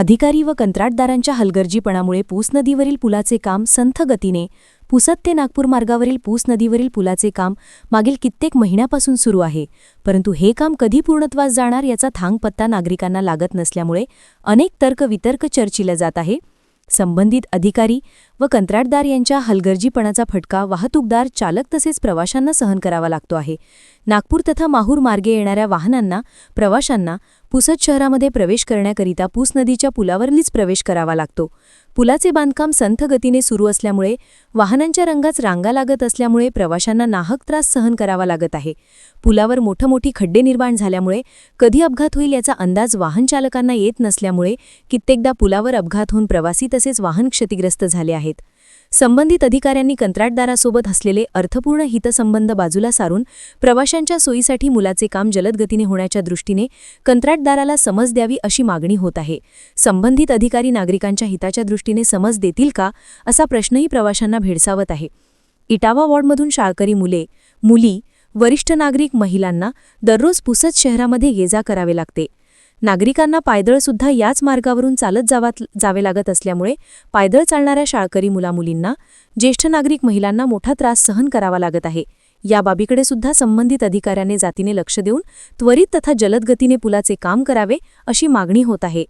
अधिकारी व कंत्राटदारांच्या हलगर्जीपणामुळे पूस नदीवरील पुलाचे काम संथ गतीने पुसत ते नागपूर मार्गावरील पूस नदीवरील पुलाचे काम मागील कित्येक महिन्यापासून सुरू आहे. परंतु हे काम कधी पूर्णत्वास जाणार याचा थांगपत्ता नागरिकांना लागत नसल्यामुळे अनेक तर्कवितर्क चर्चिला जात आहे. संबंधित अधिकारी व कंत्राटदार यांच्या हलगर्जीपणाचा फटका वाहतूकदार चालक तसेच प्रवाशांना सहन करावा लागतो आहे. नागपूर तथा माहूर मार्गे येणाऱ्या वाहनांना प्रवाशांना पुसद शहरामध्ये प्रवेश करण्याकरिता पूस नदीच्या पुलावरलीच प्रवेश करावा लागतो. पुलाचे बांधकाम संथ गतीने सुरू असल्यामुळे वाहनांच्या रंगाच रांगा लागत असल्यामुळे प्रवाशांना नाहक त्रास सहन करावा लागत आहे. पुलावर मोठमोठी खड्डे निर्माण झाल्यामुळे कधी अपघात होईल याचा अंदाज वाहनचालकांना येत नसल्यामुळे कित्येकदा पुलावर अपघात होऊन प्रवासी तसेच वाहन क्षतिग्रस्त झाले आहेत. संबंधित अधिकाऱ्यांनी कंत्राटदारासोबत असलेले अर्थपूर्ण हितसंबंध बाजूला सारून प्रवाशांच्या सोयीसाठी मुलाचे काम जलदगतीने होण्याच्या दृष्टीने कंत्राटदाराला समज द्यावी अशी मागणी होत आहे. संबंधित अधिकारी नागरिकांच्या हिताच्या दृष्टीने समज देतील का असा प्रश्नही प्रवाशांना भेडसावत आहे. इटावा वॉर्डमधून शाळकरी मुले मुली वरिष्ठ नागरिक महिलांना दररोज पुसद शहरामध्ये ये जा करावे लागते. नागरिकांना पायदळसुद्धा याच मार्गावरून चालत जावात जावे लागत असल्यामुळे पायदळ चालणाऱ्या शाळकरी मुलामुलींना ज्येष्ठ नागरिक महिलांना मोठा त्रास सहन करावा लागत आहे. या बाबीकडे सुद्धा संबंधित अधिकाऱ्याने जातीने लक्ष देऊन त्वरित तथा जलद गतीने पुलाचे काम करावे अशी मागणी होत आहे.